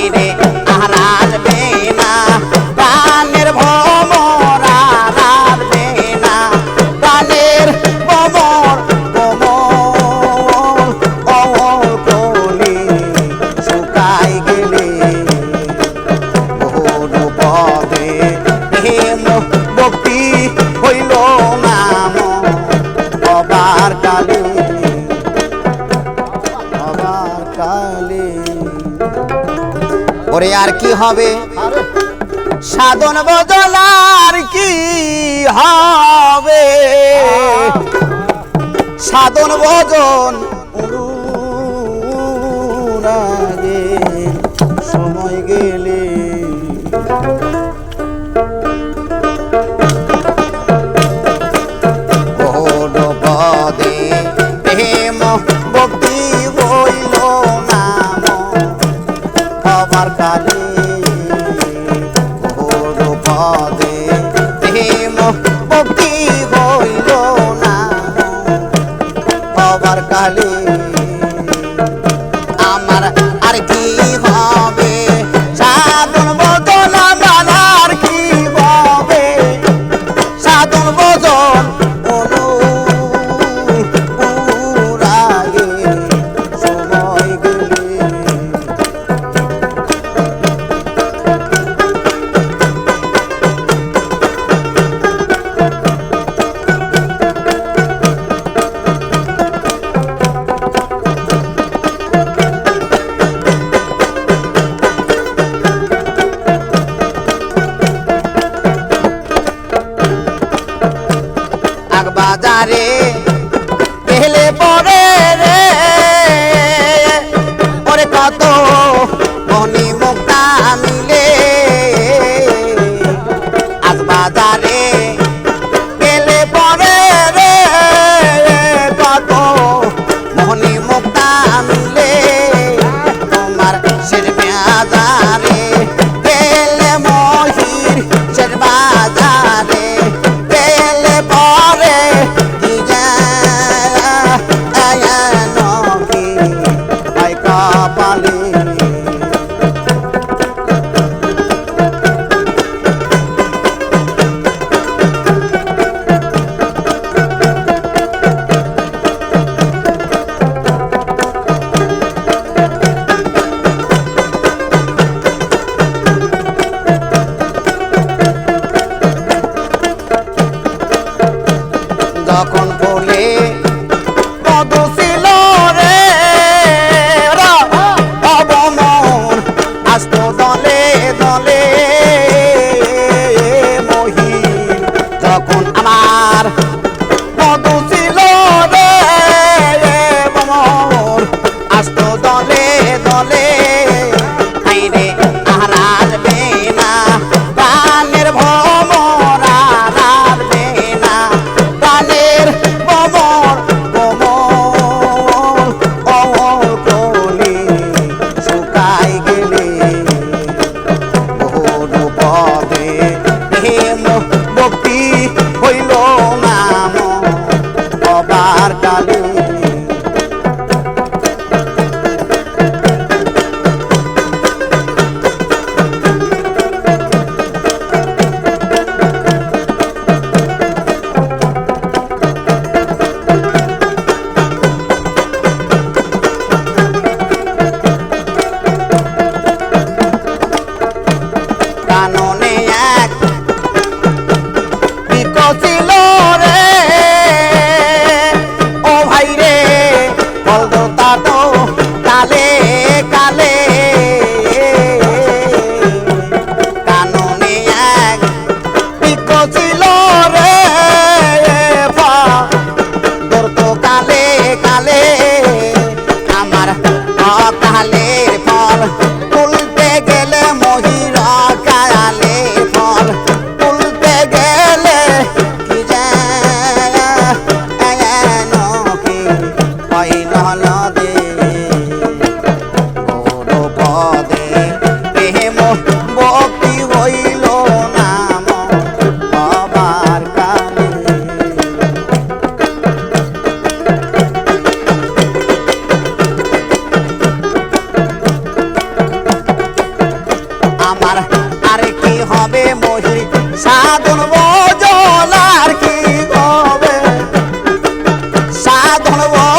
it ওরে আর কি হবে? সাধন বদল আর কি হবে? সাধন ভজন সময় গেলে। পদে হেম বাজারে যখন বলে মধু ছিল দলে দলে মহি তখন আমার মধু ધણવો